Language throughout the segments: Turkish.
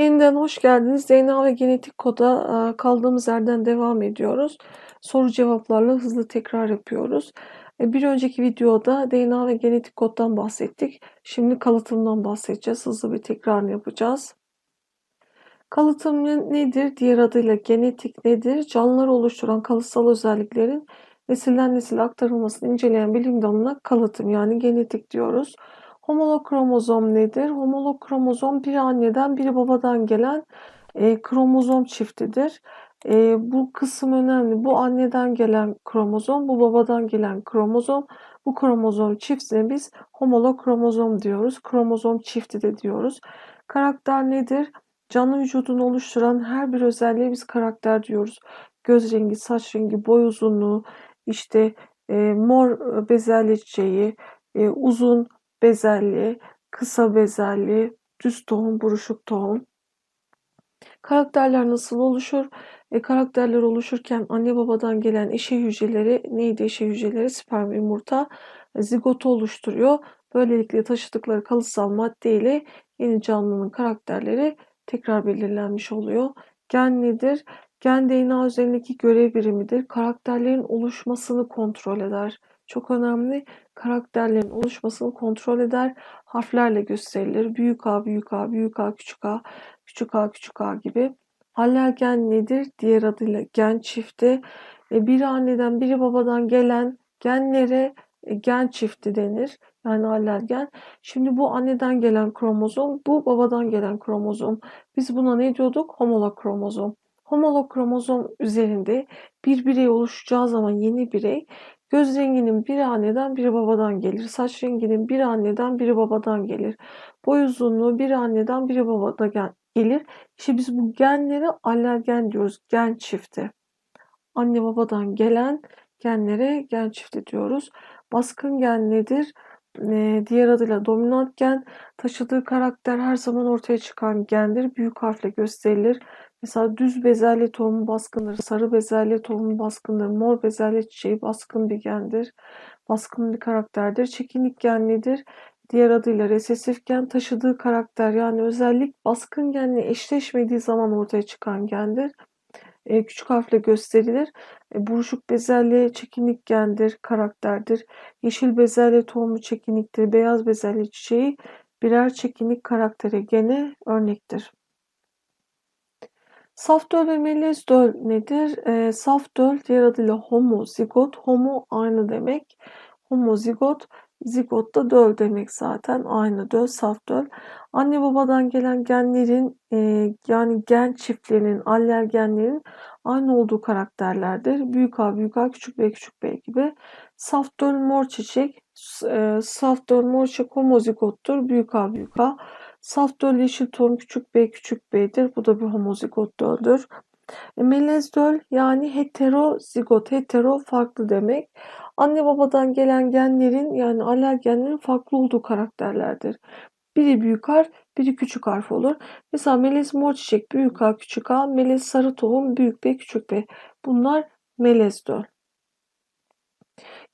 Yeniden hoş geldiniz. DNA ve genetik koda kaldığımız yerden devam ediyoruz. Soru cevaplarla hızlı tekrar yapıyoruz. E, bir önceki videoda DNA ve genetik koddan bahsettik. Şimdi kalıtımdan bahsedeceğiz. Hızlı bir tekrar yapacağız. Kalıtım nedir? Diğer adıyla genetik nedir? Canlıları oluşturan kalıtsal özelliklerin nesilden nesile aktarılmasını inceleyen bilim dalına kalıtım yani genetik diyoruz. Homolog kromozom nedir? Homolog kromozom bir anneden bir babadan gelen e, kromozom çiftidir. E, bu kısım önemli. Bu anneden gelen kromozom, bu babadan gelen kromozom. Bu kromozom çiftine biz homolog kromozom diyoruz. Kromozom çifti de diyoruz. Karakter nedir? Canlı vücudunu oluşturan her bir özelliğe biz karakter diyoruz. Göz rengi, saç rengi, boy uzunluğu, işte e, mor bezelye çiçeği, e, uzun bezelye, kısa bezelye, düz tohum, buruşuk tohum. Karakterler nasıl oluşur? E, karakterler oluşurken anne babadan gelen eşe hücreleri neydi eşe hücreleri? Sperm yumurta e, zigotu oluşturuyor. Böylelikle taşıdıkları kalıtsal madde ile yeni canlının karakterleri tekrar belirlenmiş oluyor. Gen nedir? Gen DNA üzerindeki görev birimidir. Karakterlerin oluşmasını kontrol eder. Çok önemli. Karakterlerin oluşmasını kontrol eder. Harflerle gösterilir. Büyük A, büyük A, büyük A, küçük A, küçük A, küçük A gibi. Allergen nedir? Diğer adıyla gen çifti. E, biri anneden biri babadan gelen genlere e, gen çifti denir. Yani allergen. Şimdi bu anneden gelen kromozom, bu babadan gelen kromozom. Biz buna ne diyorduk? Homolog kromozom. Homolog kromozom üzerinde bir birey oluşacağı zaman yeni birey göz renginin biri anneden biri babadan gelir. Saç renginin biri anneden biri babadan gelir. Boy uzunluğu biri anneden biri babadan gelir. İşte biz bu genlere allergen diyoruz. Gen çifti. Anne babadan gelen genlere gen çifti diyoruz. Baskın gen nedir? Ee, diğer adıyla dominant gen taşıdığı karakter her zaman ortaya çıkan gendir. Büyük harfle gösterilir. Mesela düz bezelye tohumu baskındır, sarı bezelye tohumu baskındır, mor bezelye çiçeği baskın bir gendir, baskın bir karakterdir. Çekinik gen nedir? Diğer adıyla resesif gen taşıdığı karakter yani özellik baskın genle eşleşmediği zaman ortaya çıkan gendir. E, küçük harfle gösterilir. E, buruşuk bezelye çekinik gendir, karakterdir. Yeşil bezelye tohumu çekiniktir. Beyaz bezelye çiçeği birer çekinik karaktere gene örnektir. Saf döl ve melez döl nedir? E, saf döl diğer adıyla homozigot. Homo aynı demek. Homozigot Zigot da döl demek zaten. Aynı döl, saf döl. Anne babadan gelen genlerin e, yani gen çiftlerinin, allergenlerin aynı olduğu karakterlerdir. Büyük A, büyük A, küçük B, küçük B gibi. Saf döl mor çiçek, e, saf mor çiçek homozigottur. Büyük A, büyük A. Saf döl yeşil tohum küçük B, küçük B'dir. Bu da bir homozigot döldür. E, melez döl yani heterozigot, hetero farklı demek. Anne babadan gelen genlerin yani allergenlerin farklı olduğu karakterlerdir. Biri büyük harf, biri küçük harf olur. Mesela melez mor çiçek büyük A küçük A, melez sarı tohum büyük B küçük B. Bunlar melez döl.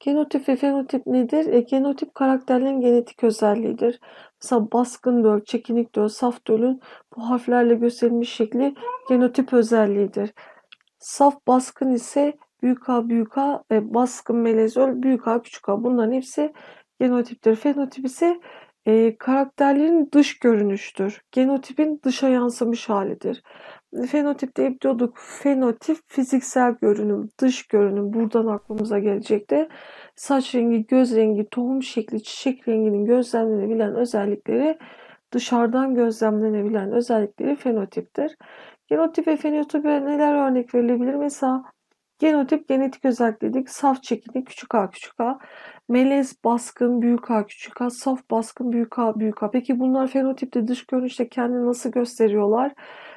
Genotip ve fenotip nedir? E, genotip karakterlerin genetik özelliğidir. Mesela baskın döl, çekinik döl, saf dölün bu harflerle gösterilmiş şekli genotip özelliğidir. Saf baskın ise büyük A büyük A, e, baskın melezol büyük A küçük A bunların hepsi genotiptir. Fenotip ise e, karakterlerin dış görünüştür. Genotipin dışa yansımış halidir. Fenotipte hep diyorduk fenotip fiziksel görünüm, dış görünüm buradan aklımıza gelecekti. Saç rengi, göz rengi, tohum şekli, çiçek renginin gözlemlenebilen özellikleri dışarıdan gözlemlenebilen özellikleri fenotiptir. Genotip ve fenotipe neler örnek verilebilir? Mesela genotip genetik özellik dedik. Saf çekini küçük a küçük a. Melez baskın büyük a küçük a. Saf baskın büyük a büyük a. Peki bunlar fenotipte dış görünüşte kendini nasıl gösteriyorlar?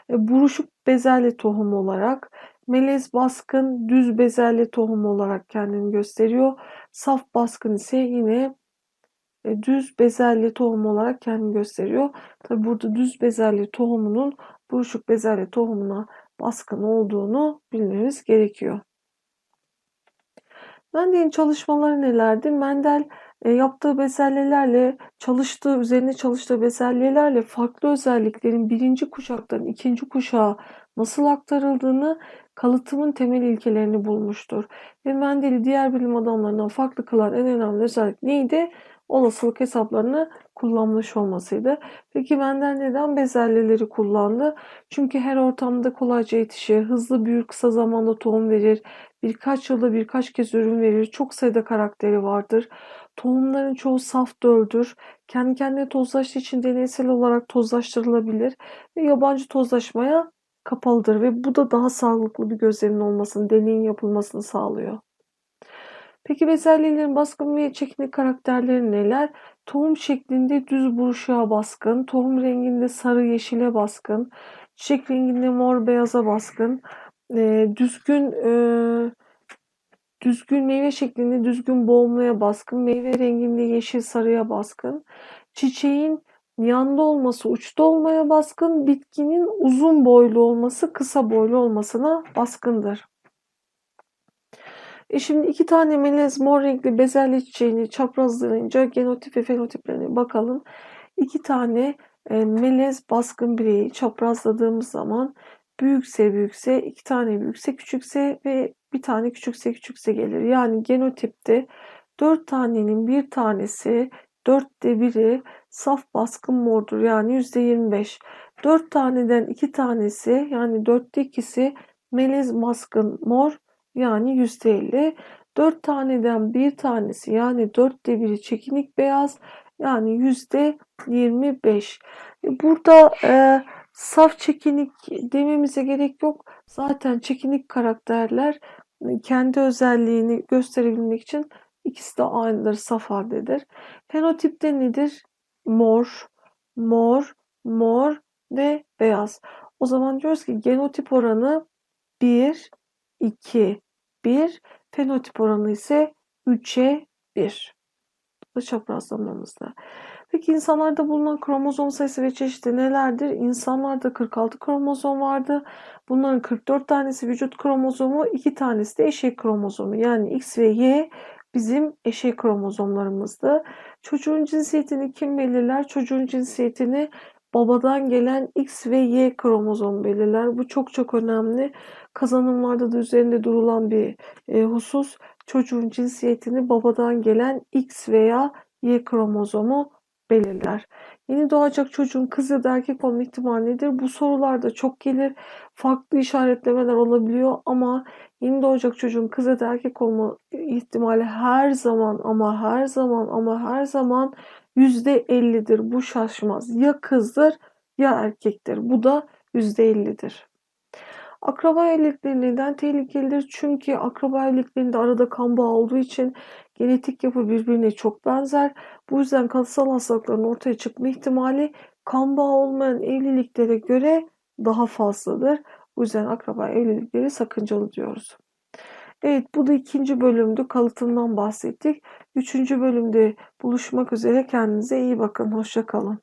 E, buruşuk bezelye tohumu olarak. Melez baskın düz bezelye tohumu olarak kendini gösteriyor. Saf baskın ise yine e, düz bezelye tohumu olarak kendini gösteriyor. Tabi burada düz bezelye tohumunun buruşuk bezelye tohumuna baskın olduğunu bilmemiz gerekiyor. Mendel'in çalışmaları nelerdi? Mendel e, yaptığı bezelyelerle, çalıştığı, üzerine çalıştığı bezelyelerle farklı özelliklerin birinci kuşaktan ikinci kuşağa nasıl aktarıldığını, kalıtımın temel ilkelerini bulmuştur. Ve Mendel'i diğer bilim adamlarından farklı kılan en önemli özellik neydi? Olasılık hesaplarını kullanmış olmasıydı. Peki Mendel neden bezelyeleri kullandı? Çünkü her ortamda kolayca yetişir, hızlı büyür, kısa zamanda tohum verir, birkaç yılda birkaç kez ürün verir, çok sayıda karakteri vardır. Tohumların çoğu saf döldür. Kendi kendine tozlaştığı için deneysel olarak tozlaştırılabilir ve yabancı tozlaşmaya kapalıdır ve bu da daha sağlıklı bir gözlemin olmasını, deneyin yapılmasını sağlıyor. Peki bezelyelerin baskın ve çekinik karakterleri neler? Tohum şeklinde düz buruşuğa baskın, tohum renginde sarı yeşile baskın, çiçek renginde mor beyaza baskın, e, düzgün e, düzgün meyve şeklinde düzgün boğumluya baskın, meyve renginde yeşil sarıya baskın, çiçeğin yanda olması uçta olmaya baskın, bitkinin uzun boylu olması kısa boylu olmasına baskındır. E şimdi iki tane melez mor renkli bezelye çiçeğini çaprazlayınca genotip ve fenotiplerine bakalım. İki tane e, melez baskın bireyi çaprazladığımız zaman büyükse büyükse, iki tane büyükse küçükse ve bir tane küçükse küçükse gelir. Yani genotipte dört tanenin bir tanesi dörtte biri saf baskın mordur. Yani yüzde yirmi beş. Dört taneden iki tanesi yani dörtte ikisi melez baskın mor yani yüzde elli. Dört taneden bir tanesi yani dörtte biri çekinik beyaz yani yüzde yirmi beş. Burada e, saf çekinik dememize gerek yok. Zaten çekinik karakterler kendi özelliğini gösterebilmek için ikisi de aynıdır, saf haldedir. Fenotipte nedir? Mor, mor, mor ve beyaz. O zaman diyoruz ki genotip oranı 1, 2, 1. Fenotip oranı ise 3'e 1. Bu da çaprazlamamızda. Peki insanlarda bulunan kromozom sayısı ve çeşidi nelerdir? İnsanlarda 46 kromozom vardı. Bunların 44 tanesi vücut kromozomu, 2 tanesi de eşek kromozomu. Yani X ve Y bizim eşek kromozomlarımızdı. Çocuğun cinsiyetini kim belirler? Çocuğun cinsiyetini babadan gelen X ve Y kromozom belirler. Bu çok çok önemli. Kazanımlarda da üzerinde durulan bir e, husus. Çocuğun cinsiyetini babadan gelen X veya Y kromozomu belirler. Yeni doğacak çocuğun kız ya da erkek olma ihtimali nedir? Bu sorularda çok gelir. Farklı işaretlemeler olabiliyor ama yeni doğacak çocuğun kız ya da erkek olma ihtimali her zaman ama her zaman ama her zaman %50'dir. Bu şaşmaz. Ya kızdır ya erkektir. Bu da %50'dir. Akraba evlilikleri neden tehlikelidir? Çünkü akraba evliliklerinde arada kan bağı olduğu için genetik yapı birbirine çok benzer. Bu yüzden kalıtsal hastalıkların ortaya çıkma ihtimali kan bağı olmayan evliliklere göre daha fazladır. Bu yüzden akraba evlilikleri sakıncalı diyoruz. Evet bu da ikinci bölümdü. Kalıtımdan bahsettik. Üçüncü bölümde buluşmak üzere. Kendinize iyi bakın. Hoşçakalın.